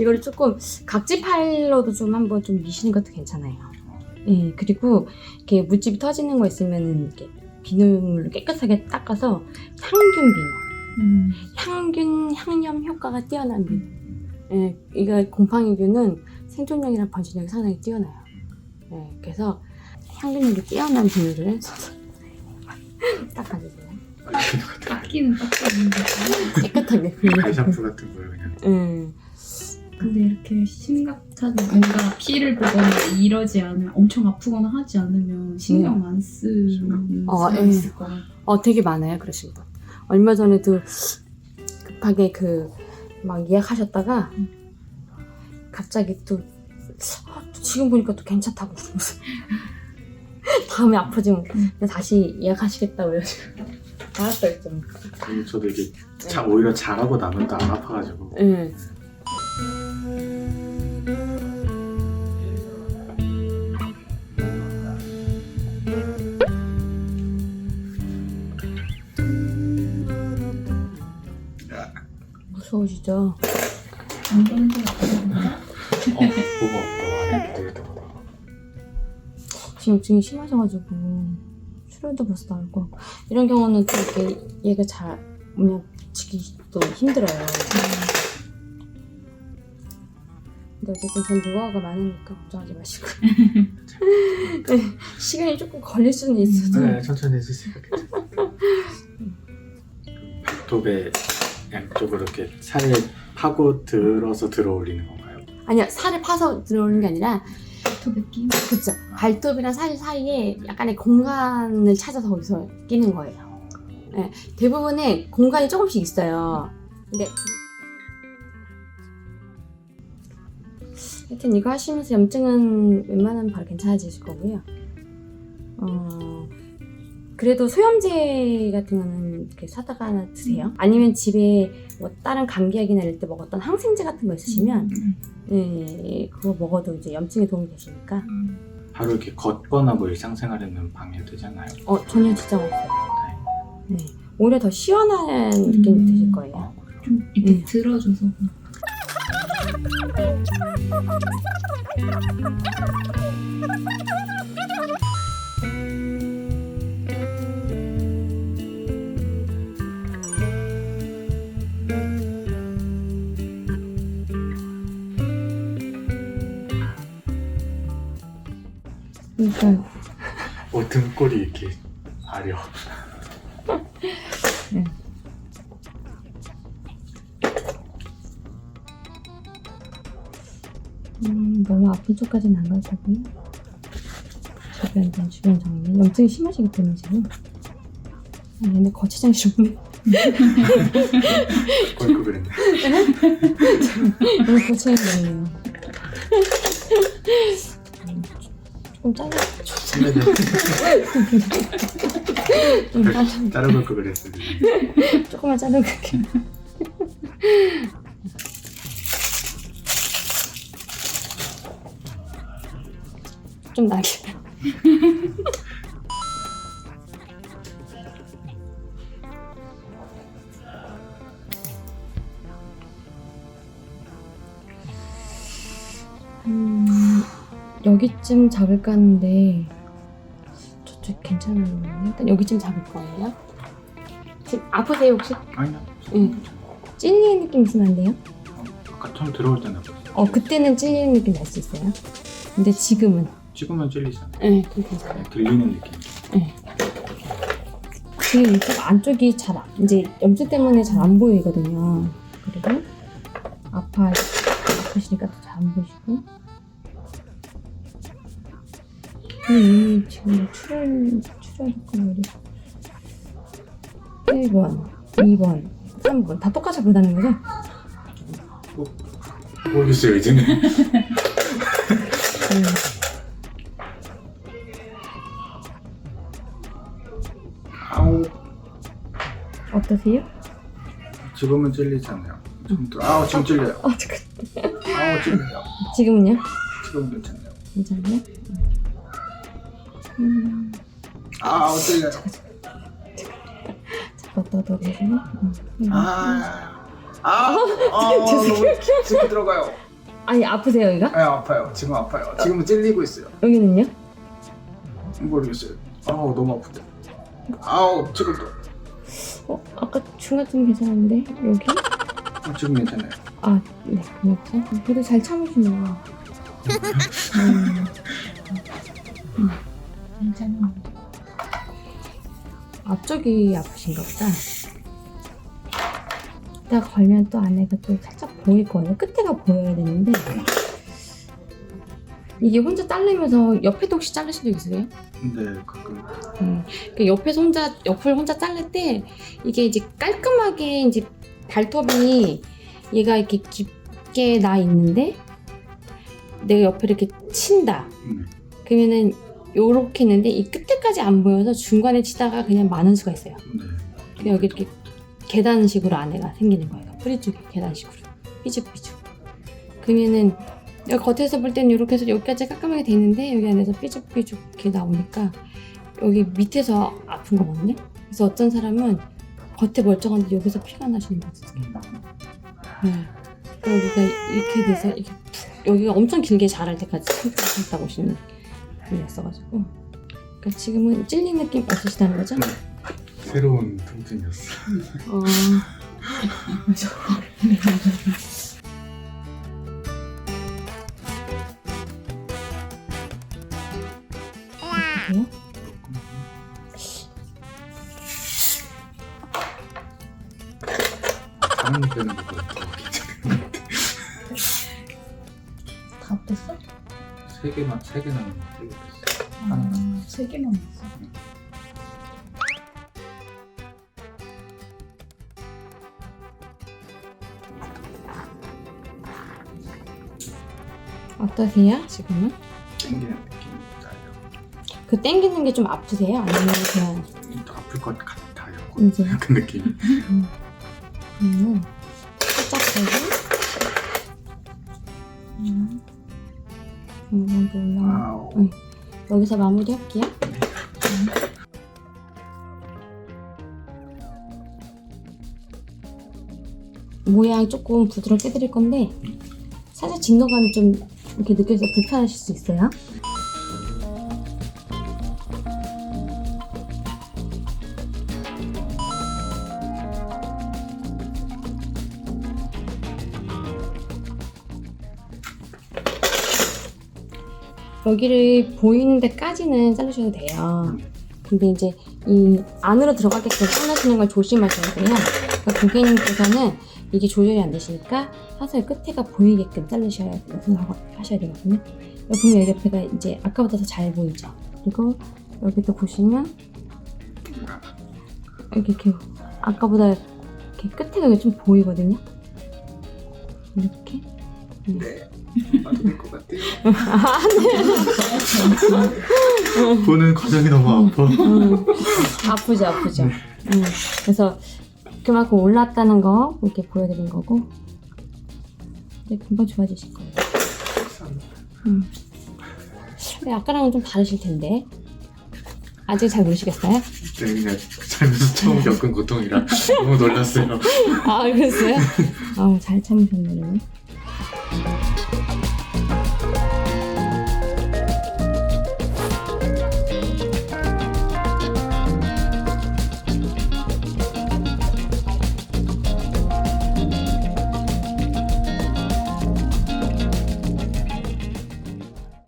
이걸 조금 각지 파일로도 좀 한번 좀 미시는 것도 괜찮아요. 예, 그리고 이렇게 물집이 터지는 거 있으면은 이렇게 비누물로 깨끗하게 닦아서 향균 비누. 음. 향균 향염 효과가 뛰어난 비누. 예, 이거 곰팡이균은 생존력이랑 번식력이 상당히 뛰어나요. 예, 그래서 향균력이 뛰어난 비누를 닦아주세요. 닦기는 닦았는데. 깨끗하게 비누. 발샴푸 같은 걸 그냥 예. 근데 이렇게 심각한 뭔가 피를 보거나 이러지 않으면 엄청 아프거나 하지 않으면 신경 안 쓰는 어, 사람 예. 있을 것 같아요. 어, 되게 많아요, 그러신 분. 얼마 전에도 급하게 그, 막 예약하셨다가, 갑자기 또, 아, 또 지금 보니까 또 괜찮다고 그러면서. 다음에 아프지면 음. 다시 예약하시겠다고 그래가지고. 알았어요, 좀. 저도 이게 자, 오히려 잘하고 나면 또 안 아파가지고 예. 무서우시죠? 안 보는 것 같아요. 어 하네 되겠다고 지금 증이 심하셔가지고 출혈도 벌써 나올 것 같고 이런 경우는 또 이렇게 얘가 잘 그냥 지기도 힘들어요. 근데 어쨌든 전 노하우가 많으니까 걱정하지 마시고 네, 시간이 조금 걸릴 수는 있어도 네 천천히 해주세요 발톱에 양쪽으로 이렇게 살을 파고 들어서 들어 올리는 건가요? 아니요 살을 파서 들어오는 게 아니라 톱에 끼 그쵸 발톱이랑 살 사이에 약간의 공간을 찾아서 거기서 끼는 거예요. 네, 대부분은 공간이 조금씩 있어요. 근데 하여튼 이거 하시면서 염증은 웬만하면 바로 괜찮아지실 거고요. 어, 그래도 소염제 같은 거는 이렇게 사다가 하나 드세요. 아니면 집에 뭐 다른 감기약이나 이럴 때 먹었던 항생제 같은 거 있으시면 음. 네, 그거 먹어도 이제 염증에 도움이 되시니까 음. 바로 이렇게 걷거나 뭐 일상생활에는 방해되잖아요 어 전혀 지장 없어요. 네. 오히려 더 시원한 느낌이 음. 드실 거예요. 어, 그래요? 좀 이렇게 음. 들어줘서 그러니까 어, 등골이 이렇게 아려 음, 너무 아픈 쪽까지는 안 가시고요. 주변 전 주변 정리. 염증이 심하시기 때문에 지금. 아, 얘네 거치장이 좋네. 걸고 그랬네 너무 거치장이 좋네요. 음, 조금 잘라, 좀 잘라, 자르볼 걸 그랬어요 조금만 자르게. 좀 나게. 여기쯤 잡을까 하는데 저쪽 괜찮은데 일단 여기쯤 잡을 거예요. 지금 아프세요 혹시? 아니요 응. 찔리는 느낌 있으면 안 돼요? 아까 처음 들어올 때는 아팠어요. 어 그때는 찔리는 느낌 날 수 있어요. 근데 지금은 찍으면 찔리잖아요 네, 그럼 괜찮아요. 들리는 느낌 지금 이쪽 안쪽이 잘 안- 이제 염증 때문에 잘 안 보이거든요. 그리고 아파 아프시니까 또 잘 안 보이시고. 이미 지금 출혈 효과물이 1번, 2번, 3번 다 똑같이 보다는 거죠? 모르겠어요 이제는 음. 아우 어떠세요? 지금은 찔리잖아요 지금 또 아우 지금 찔려요 아 잠깐. 아우 찔려요 지금은요? 지금 괜찮네요 괜찮아요? 음. 찔려요 잡았다 넣어주세요. 음. 아, 아, 아, 너무 깊이 들어가요. 아니 아프세요 여기가? 아 아파요. 지금 아파요. 지금은 찔리고 있어요. 여기는요? 모르겠어요. 아우 너무 아프다. 아우 지금도 어 아까 중간쯤 괜찮았는데 여기? 아, 지금 괜찮아요. 아, 네, 그렇죠. 그래도 잘 참으시네요. 음, 괜찮아. 앞쪽이 아프신가 보다. 이따가 걸면 또 안에가 또 살짝 보일 거예요. 끝에가 보여야 되는데. 이게 혼자 자르면서 옆에도 혹시 자르신 적 있으세요? 근데 가끔 음, 그 옆에서 혼자 옆을 혼자 자를 때 이게 이제 깔끔하게 이제 발톱이 얘가 이렇게 깊게 나 있는데 내가 옆에 이렇게 친다. 음. 그러면은 요렇게 있는데 이 끝에까지 안 보여서 중간에 치다가 그냥 많은 수가 있어요. 네. 그냥 여기 이렇게 계단식으로 안에가 생기는 거예요. 뿌리 쪽에 계단식으로 삐죽삐죽. 그러면은 여기 겉에서 볼 때는 이렇게 해서 여기까지 깔끔하게 돼 있는데 여기 안에서 삐죽삐죽 이렇게 나오니까 여기 밑에서 아픈 거거든요. 그래서 어떤 사람은 겉에 멀쩡한데 여기서 피가 나시는 분 있어요. 네. 여기가 이렇게 돼서 이렇게 푹 여기가 엄청 길게 자랄 때까지 참고 오시는 분 이었어가지고 그러니까 지금은 찔린 느낌 없으시다는 거죠? 새로운 통증이었어. 어... 더 괜찮은 다 어땠어? 세 개만 세 개나 됐어. 아, 세 개만 있어. 어떠세요? 지금은? 땡기는 느낌이 나요. 그 땡기는 게 좀 아프세요? 아니면 그냥 더 아플 것 같아요. 이제 약간 느낌이. 그러면은 살짝 되고 음. 중간도 올라와 아우 응. 여기서 마무리할게요. 모양 조금 부드럽게 해드릴 건데 살짝 진동감이 좀 이렇게 느껴서 불편하실 수 있어요. 여기를 보이는 데까지는 자르셔도 돼요. 근데 이제 이 안으로 들어가게끔 잘라주는 걸 조심하셔야 돼요. 그러니까 고객님께서는 이게 조절이 안 되시니까 사슬 끝에가 보이게끔 자르셔야 하셔야 되거든요. 여기 보면 여기 옆에가 이제 아까보다 더 잘 보이죠. 그리고 여기도 보시면 여기 이렇게 아까보다 이렇게 끝에가 좀 보이거든요. 이렇게. 네. 맞을 것 같아요. 보는 과정이 너무 아파. 음, 아프죠, 아프죠. 음, 그래서 그만큼 올랐다는 거 이렇게 보여드린 거고, 이제 금방 좋아지실 거예요. 음. 근데 아까랑은 좀 다르실 텐데. 아직 잘 모르시겠어요? 네, 그냥 살면서 처음 겪은 고통이라 너무 놀랐어요. 아, 그랬어요? 아, 잘 참으셨네요.